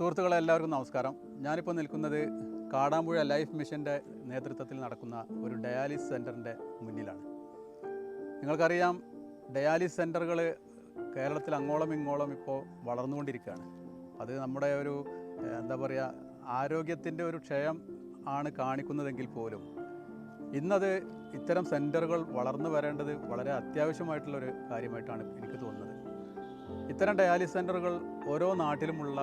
സുഹൃത്തുക്കളെ എല്ലാവർക്കും നമസ്കാരം. ഞാനിപ്പോൾ നിൽക്കുന്നത് കാടാമ്പുഴ ലൈഫ് മിഷന്റെ നേതൃത്വത്തിൽ നടക്കുന്ന ഒരു ഡയാലിസ് സെന്ററിന്റെ മുന്നിലാണ്. നിങ്ങൾക്കറിയാം ഡയാലിസ് സെന്ററുകൾ കേരളത്തിൽ അങ്ങോളം ഇങ്ങോളം ഇപ്പോൾ വളർന്നുകൊണ്ടിരിക്കുകയാണ്. അത് നമ്മുടെ ഒരു എന്താ പറയുക ആരോഗ്യത്തിന്റെ ഒരു ക്ഷയം ആണ് കാണിക്കുന്നതെങ്കിൽ പോലും ഇന്നത് ഇത്തരം സെന്ററുകൾ വളർന്നു വരേണ്ടത് വളരെ അത്യാവശ്യമായിട്ടുള്ളൊരു കാര്യമായിട്ടാണ് എനിക്ക് തോന്നുന്നത്. ഇത്തരം ഡയാലിസ് സെന്ററുകൾ ഓരോ നാട്ടിലുമുള്ള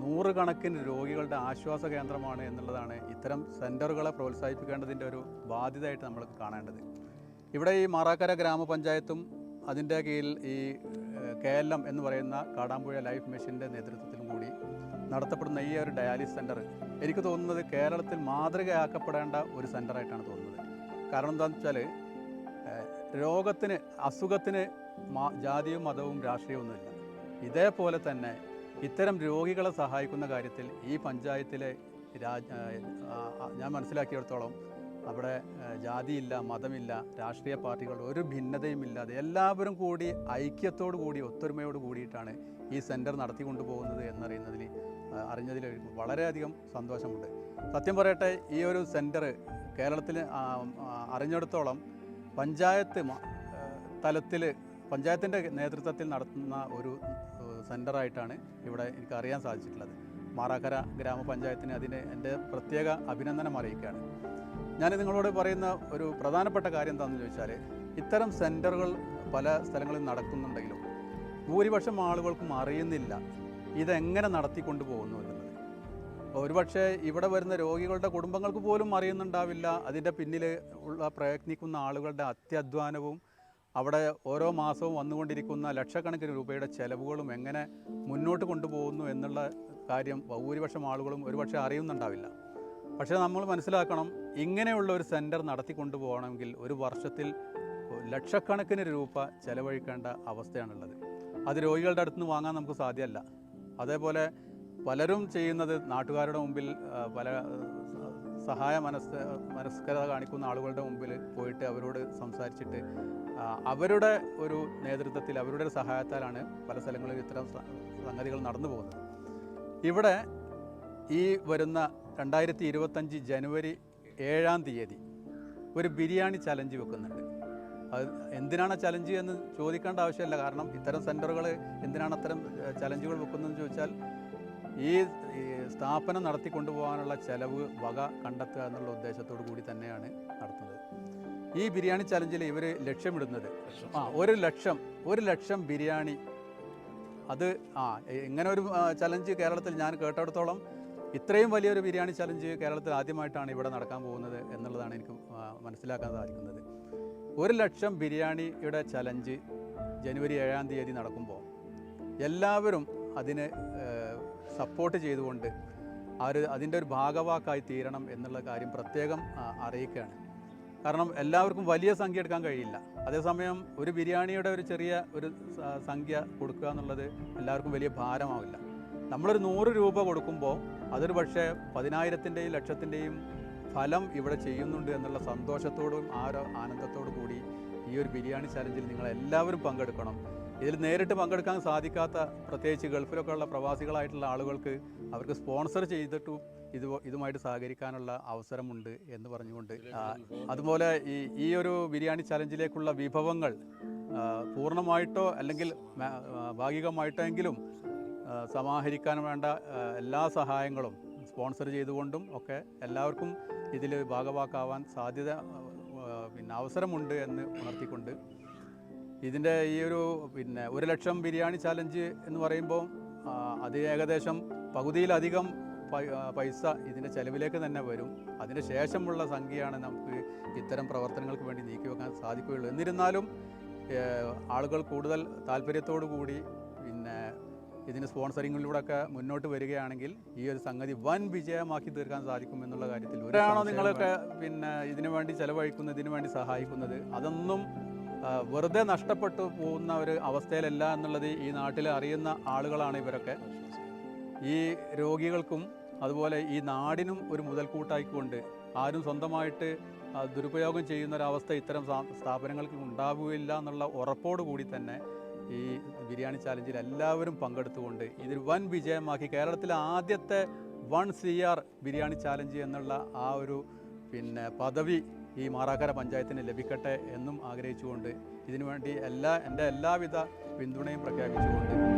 നൂറുകണക്കിന് രോഗികളുടെ ആശ്വാസ കേന്ദ്രമാണ് എന്നുള്ളതാണ് ഇത്തരം സെന്ററുകളെ പ്രോത്സാഹിപ്പിക്കേണ്ടതിന്റെ ഒരു ബാധ്യതയായിട്ട് നമ്മൾ കാണേണ്ടത്. ഇവിടെ ഈ മാറാക്കര ഗ്രാമപഞ്ചായത്തും അതിന്റെ കീഴിൽ ഈ കെ എൽ എം എന്ന് പറയുന്ന കാടാമ്പുഴ ലൈഫ് മിഷന്റെ നേതൃത്വത്തിലും കൂടി നടത്തപ്പെടുന്ന ഈ ഒരു ഡയാലിസ് സെന്റർ എനിക്ക് തോന്നുന്നത് കേരളത്തിൽ മാതൃകയാക്കപ്പെടേണ്ട ഒരു സെന്ററായിട്ടാണ് തോന്നുന്നത്. കാരണം എന്താണെന്ന് വെച്ചാൽ രോഗത്തിന് അസുഖത്തിന് ജാതിയും മതവും രാഷ്ട്രീയവും ഒന്നുമില്ല ഇതേപോലെ തന്നെ ഇത്തരം രോഗികളെ സഹായിക്കുന്ന കാര്യത്തിൽ ഈ പഞ്ചായത്തിലെ രാജ് ഞാൻ മനസ്സിലാക്കിയിടത്തോളം അവിടെ ജാതിയില്ല മതമില്ല രാഷ്ട്രീയ പാർട്ടികൾ ഒരു ഭിന്നതയും ഇല്ലാതെ എല്ലാവരും കൂടി ഐക്യത്തോടു കൂടി ഒത്തൊരുമയോട് കൂടിയിട്ടാണ് ഈ സെന്റർ നടത്തിക്കൊണ്ടു പോകുന്നത് എന്നറിയുന്നതിൽ അറിഞ്ഞതിൽ വളരെയധികം സന്തോഷമുണ്ട്. സത്യം പറയട്ടെ ഈ ഒരു സെന്റർ കേരളത്തിൽ അറിഞ്ഞിടത്തോളം പഞ്ചായത്ത് തലത്തിൽ പഞ്ചായത്തിന്റെ നേതൃത്വത്തിൽ നടത്തുന്ന ഒരു സെന്ററായിട്ടാണ് ഇവിടെ എനിക്ക് അറിയാൻ സാധിച്ചിട്ടുള്ളത്. മാറാക്കര ഗ്രാമപഞ്ചായത്തിന് അതിന് എന്റെ പ്രത്യേക അഭിനന്ദനം അറിയിക്കുകയാണ്. ഞാൻ നിങ്ങളോട് പറയുന്ന ഒരു പ്രധാനപ്പെട്ട കാര്യം എന്താണെന്ന് ചോദിച്ചാൽ ഇത്തരം സെന്ററുകൾ പല സ്ഥലങ്ങളിൽ നടക്കുന്നുണ്ടെങ്കിലും ഭൂരിപക്ഷം ആളുകൾക്കും അറിയുന്നില്ല ഇതെങ്ങനെ നടത്തിക്കൊണ്ടു പോകുന്നു എന്നുള്ളത്. ഒരുപക്ഷെ ഇവിടെ വരുന്ന രോഗികളുടെ കുടുംബങ്ങൾക്ക് പോലും അറിയുന്നുണ്ടാവില്ല അതിന്റെ പിന്നിൽ ഉള്ള പ്രയത്നിക്കുന്ന ആളുകളുടെ അത്യധ്വാനവും അവിടെ ഓരോ മാസവും വന്നുകൊണ്ടിരിക്കുന്ന ലക്ഷക്കണക്കിന് രൂപയുടെ ചെലവുകളും എങ്ങനെ മുന്നോട്ട് കൊണ്ടുപോകുന്നു എന്നുള്ള കാര്യം ഭൂരിപക്ഷം ആളുകളും ഒരുപക്ഷെ അറിയുന്നുണ്ടാവില്ല. പക്ഷേ നമ്മൾ മനസ്സിലാക്കണം ഇങ്ങനെയുള്ള ഒരു സെന്റർ നടത്തി കൊണ്ടുപോകണമെങ്കിൽ ഒരു വർഷത്തിൽ ലക്ഷക്കണക്കിന് രൂപ ചെലവഴിക്കേണ്ട അവസ്ഥയാണുള്ളത്. അത് രോഗികളുടെ അടുത്ത് നിന്ന് വാങ്ങാൻ നമുക്ക് സാധ്യമല്ല. അതേപോലെ പലരും ചെയ്യുന്നത് നാട്ടുകാരുടെ മുമ്പിൽ പല സഹായ മനസ് മനസ്കരത കാണിക്കുന്ന ആളുകളുടെ മുമ്പിൽ പോയിട്ട് അവരോട് സംസാരിച്ചിട്ട് അവരുടെ ഒരു നേതൃത്വത്തിൽ അവരുടെ ഒരു സഹായത്താലാണ് പല സ്ഥലങ്ങളിൽ ഇത്തരം സംഗതികൾ നടന്നു പോകുന്നത്. ഇവിടെ ഈ വരുന്ന രണ്ടായിരത്തി ഇരുപത്തഞ്ച് ജനുവരി ഏഴാം തീയതി ഒരു ബിരിയാണി ചലഞ്ച് വെക്കുന്നുണ്ട്. അത് എന്തിനാണ് ചലഞ്ച് എന്ന് ചോദിക്കേണ്ട ആവശ്യമില്ല. കാരണം ഇത്തരം സെന്ററുകൾ എന്തിനാണ് അത്തരം ചലഞ്ചുകൾ വെക്കുന്നതെന്ന് ചോദിച്ചാൽ ഈ സ്ഥാപനം സ്ഥാപനം നടത്തിക്കൊണ്ടുപോകാനുള്ള ചെലവ് വക കണ്ടെത്തുക എന്നുള്ള ഉദ്ദേശത്തോടു കൂടി തന്നെയാണ് നടത്തുന്നത്. ഈ ബിരിയാണി ചലഞ്ചിൽ ഇവർ ലക്ഷ്യമിടുന്നത്. ആ ഒരു ലക്ഷം ഒരു ലക്ഷം ബിരിയാണി. അത് ആ ഇങ്ങനെ ഒരു ചലഞ്ച് കേരളത്തിൽ ഞാൻ കേട്ടിടത്തോളം ഇത്രയും വലിയൊരു ബിരിയാണി ചലഞ്ച് കേരളത്തിൽ ആദ്യമായിട്ടാണ് ഇവിടെ നടക്കാൻ പോകുന്നത് എന്നുള്ളതാണ് എനിക്ക് മനസ്സിലാക്കാൻ സാധിക്കുന്നത്. ഒരു ലക്ഷം ബിരിയാണിയുടെ ചലഞ്ച് ജനുവരി ഏഴാം തീയതി നടക്കുമ്പോൾ എല്ലാവരും അതിന് സപ്പോർട്ട് ചെയ്തുകൊണ്ട് അവർ അതിന്റെ ഒരു ഭാഗവാക്കായി തീരണം എന്നുള്ള കാര്യം പ്രത്യേകം അറിയിക്കുകയാണ്. കാരണം എല്ലാവർക്കും വലിയ സംഖ്യ എടുക്കാൻ കഴിയില്ല. അതേസമയം ഒരു ബിരിയാണിയുടെ ഒരു ചെറിയ ഒരു സംഖ്യ കൊടുക്കുക എന്നുള്ളത് എല്ലാവർക്കും വലിയ ഭാരമാവില്ല. നമ്മളൊരു നൂറ് രൂപ കൊടുക്കുമ്പോൾ അതൊരു പക്ഷേ പതിനായിരത്തിന്റെയും ലക്ഷത്തിന്റെയും ഫലം ഇവിടെ ചെയ്യുന്നുണ്ട് എന്നുള്ള സന്തോഷത്തോടും ആ ഒരു ആനന്ദത്തോടു കൂടി ഈ ഒരു ബിരിയാണി ചലഞ്ചിൽ നിങ്ങൾ എല്ലാവരും പങ്കെടുക്കണം. ഇതിൽ നേരിട്ട് പങ്കെടുക്കാൻ സാധിക്കാത്ത പ്രത്യേകിച്ച് ഗൾഫിലൊക്കെ ഉള്ള പ്രവാസികളായിട്ടുള്ള ആളുകൾക്ക് അവർക്ക് സ്പോൺസർ ചെയ്തിട്ടും ഇത് ഇതുമായിട്ട് സഹകരിക്കാനുള്ള അവസരമുണ്ട് എന്ന് പറഞ്ഞുകൊണ്ട് അതുപോലെ ഈ ഈ ഒരു ബിരിയാണി ചലഞ്ചിലേക്കുള്ള വിഭവങ്ങൾ പൂർണമായിട്ടോ അല്ലെങ്കിൽ ഭാഗികമായിട്ടെങ്കിലും സമാഹരിക്കാൻ വേണ്ട എല്ലാ സഹായങ്ങളും സ്പോൺസർ ചെയ്തുകൊണ്ടും ഒക്കെ എല്ലാവർക്കും ഇതിൽ ഭാഗവാക്കാവാൻ സാധ്യത പിന്നെ അവസരമുണ്ട് എന്ന് ഉണർത്തിക്കൊണ്ട് ഇതിന്റെ ഈ ഒരു പിന്നെ ഒരു ലക്ഷം ബിരിയാണി ചാലഞ്ച് എന്ന് പറയുമ്പോൾ അത് ഏകദേശം പകുതിയിലധികം പൈസ ഇതിന്റെ ചെലവിലേക്ക് തന്നെ വരും. അതിന് ശേഷമുള്ള സംഖ്യയാണ് നമുക്ക് ഇത്തരം പ്രവർത്തനങ്ങൾക്ക് വേണ്ടി നീക്കി വെക്കാൻ സാധിക്കുകയുള്ളൂ. എന്നിരുന്നാലും ആളുകൾ കൂടുതൽ താല്പര്യത്തോടു കൂടി പിന്നെ ഇതിന് സ്പോൺസറിങ്ങിലൂടെയൊക്കെ മുന്നോട്ട് വരികയാണെങ്കിൽ ഈ ഒരു സംഗതി വൻ വിജയമാക്കി തീർക്കാൻ സാധിക്കും എന്നുള്ള കാര്യത്തിൽ ഒരാണോ നിങ്ങളൊക്കെ പിന്നെ ഇതിനു വേണ്ടി ചെലവഴിക്കുന്നത് ഇതിനു വേണ്ടി സഹായിക്കുന്നത്? അതൊന്നും വെറുതെ നഷ്ടപ്പെട്ടു പോകുന്ന ഒരു അവസ്ഥയിലല്ല എന്നുള്ളത് ഈ നാട്ടിൽ അറിയുന്ന ആളുകളാണ് ഇവരൊക്കെ. ഈ രോഗികൾക്കും അതുപോലെ ഈ നാടിനും ഒരു മുതൽക്കൂട്ടായിക്കൊണ്ട് ആരും സ്വന്തമായിട്ട് ദുരുപയോഗം ചെയ്യുന്ന ഒരവസ്ഥ ഇത്തരം സ്ഥാ- സ്ഥാപനങ്ങൾക്ക് ഉണ്ടാവുകയില്ല എന്നുള്ള ഉറപ്പോടു കൂടി തന്നെ ഈ ബിരിയാണി ചാലഞ്ചിൽ എല്ലാവരും പങ്കെടുത്തുകൊണ്ട് ഇതിൽ വൻ വിജയമാക്കി കേരളത്തിലെ ആദ്യത്തെ one C R biryani challenge എന്നുള്ള ആ ഒരു പിന്നെ പദവി ഈ മാറാക്കര പഞ്ചായത്തിന് ലഭിക്കട്ടെ എന്നും ആഗ്രഹിച്ചുകൊണ്ട് ഇതിനുവേണ്ടി എല്ലാ എന്റെ എല്ലാവിധ പിന്തുണയും പ്രഖ്യാപിച്ചുകൊണ്ട്